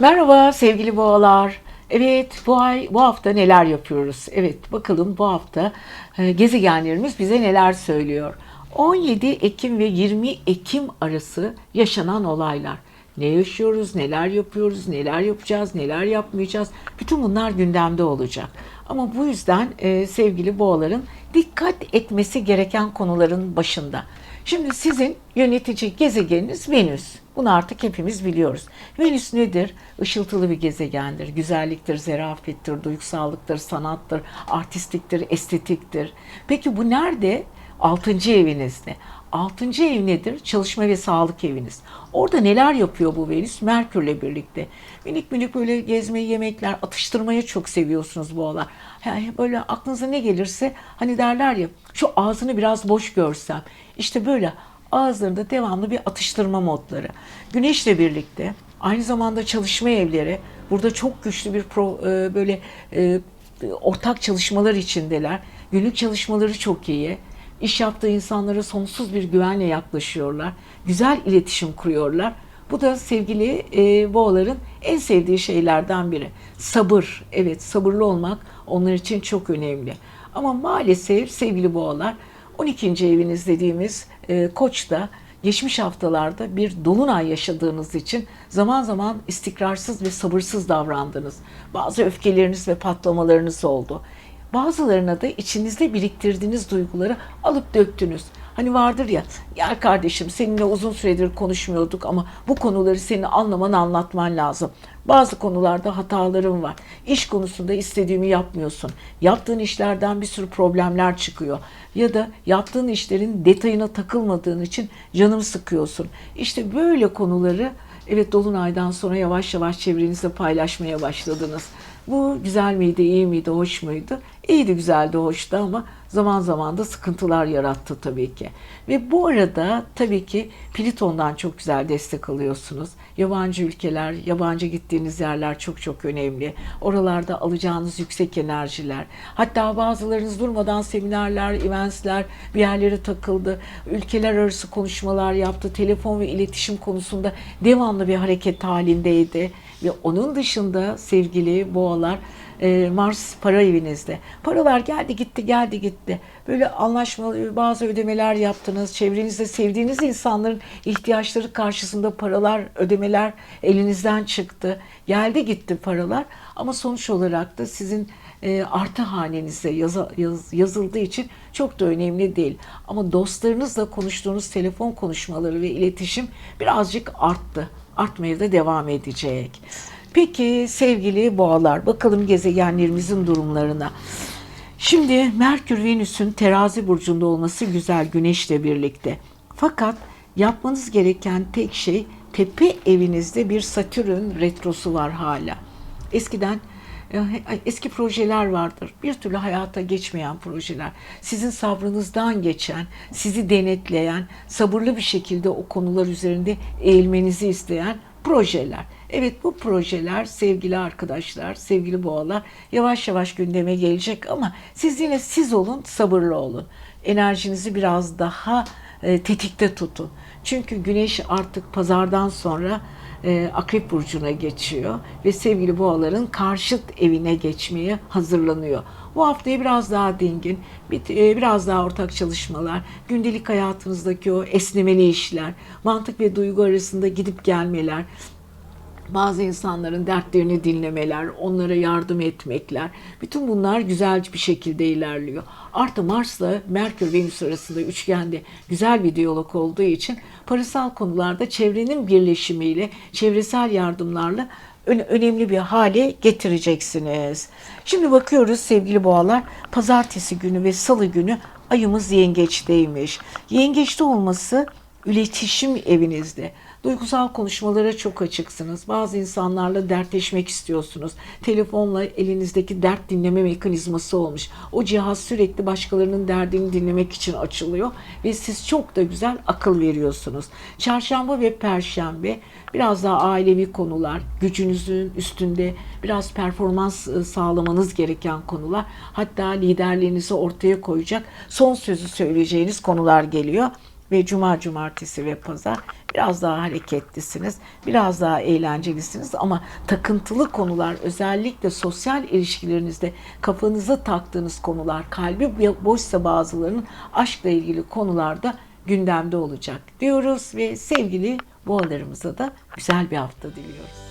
Merhaba sevgili boğalar. Evet bu ay bu hafta neler yapıyoruz? Evet bakalım bu hafta e, gezegenlerimiz bize neler söylüyor. 17 Ekim ve 20 Ekim arası yaşanan olaylar. Ne yaşıyoruz, neler yapıyoruz, neler yapacağız, neler yapmayacağız. Bütün bunlar gündemde olacak. Ama bu yüzden e, sevgili boğaların dikkat etmesi gereken konuların başında. Şimdi sizin yönetici gezegeniniz Venüs. Bunu artık hepimiz biliyoruz. Venüs nedir? Işıltılı bir gezegendir. Güzelliktir, zerafettir, duygusallıktır, sanattır, artistliktir, estetiktir. Peki bu nerede? Altıncı evinizde. Altıncı ev nedir? Çalışma ve sağlık eviniz. Orada neler yapıyor bu Venüs? Merkürle birlikte. Minik minik böyle gezmeyi, yemekler, atıştırmayı çok seviyorsunuz bu aralar. Yani böyle aklınıza ne gelirse hani derler ya şu ağzını biraz boş görsem. İşte böyle ağızlarında devamlı bir atıştırma modları. Güneşle birlikte aynı zamanda çalışma evleri burada çok güçlü bir pro, e, böyle e, ortak çalışmalar içindeler. Günlük çalışmaları çok iyi. İş yaptığı insanlara sonsuz bir güvenle yaklaşıyorlar. Güzel iletişim kuruyorlar. Bu da sevgili e, boğaların en sevdiği şeylerden biri. Sabır. Evet sabırlı olmak onlar için çok önemli. Ama maalesef sevgili boğalar 12. eviniz dediğimiz e, koçta geçmiş haftalarda bir dolunay yaşadığınız için zaman zaman istikrarsız ve sabırsız davrandınız. Bazı öfkeleriniz ve patlamalarınız oldu. Bazılarına da içinizde biriktirdiğiniz duyguları alıp döktünüz. Hani vardır ya, gel kardeşim seninle uzun süredir konuşmuyorduk ama bu konuları senin anlaman anlatman lazım. Bazı konularda hatalarım var. İş konusunda istediğimi yapmıyorsun. Yaptığın işlerden bir sürü problemler çıkıyor. Ya da yaptığın işlerin detayına takılmadığın için canımı sıkıyorsun. İşte böyle konuları evet Dolunay'dan sonra yavaş yavaş çevrenizde paylaşmaya başladınız. Bu güzel miydi, iyi miydi, hoş muydu? İyiydi, güzeldi, hoştu ama zaman zaman da sıkıntılar yarattı tabii ki. Ve bu arada tabii ki Pliton'dan çok güzel destek alıyorsunuz. Yabancı ülkeler, yabancı gittiğiniz yerler çok çok önemli. Oralarda alacağınız yüksek enerjiler. Hatta bazılarınız durmadan seminerler, eventsler bir yerlere takıldı. Ülkeler arası konuşmalar yaptı. Telefon ve iletişim konusunda devamlı bir hareket halindeydi. Ve onun dışında sevgili boğalar e, Mars para evinizde. Paralar geldi gitti geldi gitti. Böyle anlaşmalı bazı ödemeler yaptınız. Çevrenizde sevdiğiniz insanların ihtiyaçları karşısında paralar, ödemeler elinizden çıktı. Geldi gitti paralar ama sonuç olarak da sizin e, artı hanenize yaza, yaz, yazıldığı için çok da önemli değil. Ama dostlarınızla konuştuğunuz telefon konuşmaları ve iletişim birazcık arttı. Artmaya da devam edecek. Peki sevgili boğalar bakalım gezegenlerimizin durumlarına. Şimdi Merkür Venüs'ün terazi burcunda olması güzel güneşle birlikte. Fakat yapmanız gereken tek şey tepe evinizde bir Satürn retrosu var hala. Eskiden e, eski projeler vardır. Bir türlü hayata geçmeyen projeler. Sizin sabrınızdan geçen, sizi denetleyen, sabırlı bir şekilde o konular üzerinde eğilmenizi isteyen projeler. Evet bu projeler sevgili arkadaşlar, sevgili boğalar yavaş yavaş gündeme gelecek ama siz yine siz olun, sabırlı olun. Enerjinizi biraz daha e, tetikte tutun. Çünkü güneş artık pazardan sonra e, Akrep Burcu'na geçiyor ve sevgili boğaların karşıt evine geçmeye hazırlanıyor. Bu haftayı biraz daha dingin, e, biraz daha ortak çalışmalar, gündelik hayatınızdaki o esnemeli işler, mantık ve duygu arasında gidip gelmeler, bazı insanların dertlerini dinlemeler, onlara yardım etmekler, bütün bunlar güzel bir şekilde ilerliyor. Artı Mars'la Merkür Venüs arasında üçgende güzel bir diyalog olduğu için parasal konularda çevrenin birleşimiyle, çevresel yardımlarla önemli bir hale getireceksiniz. Şimdi bakıyoruz sevgili boğalar, pazartesi günü ve salı günü ayımız yengeçteymiş. Yengeçte olması iletişim evinizde. Duygusal konuşmalara çok açıksınız. Bazı insanlarla dertleşmek istiyorsunuz. Telefonla elinizdeki dert dinleme mekanizması olmuş. O cihaz sürekli başkalarının derdini dinlemek için açılıyor ve siz çok da güzel akıl veriyorsunuz. Çarşamba ve perşembe biraz daha ailevi konular, gücünüzün üstünde biraz performans ıı, sağlamanız gereken konular. Hatta liderliğinizi ortaya koyacak son sözü söyleyeceğiniz konular geliyor. Ve cuma, cumartesi ve pazar biraz daha hareketlisiniz, biraz daha eğlencelisiniz ama takıntılı konular özellikle sosyal ilişkilerinizde kafanıza taktığınız konular, kalbi boşsa bazılarının aşkla ilgili konularda gündemde olacak diyoruz ve sevgili boğalarımıza da güzel bir hafta diliyoruz.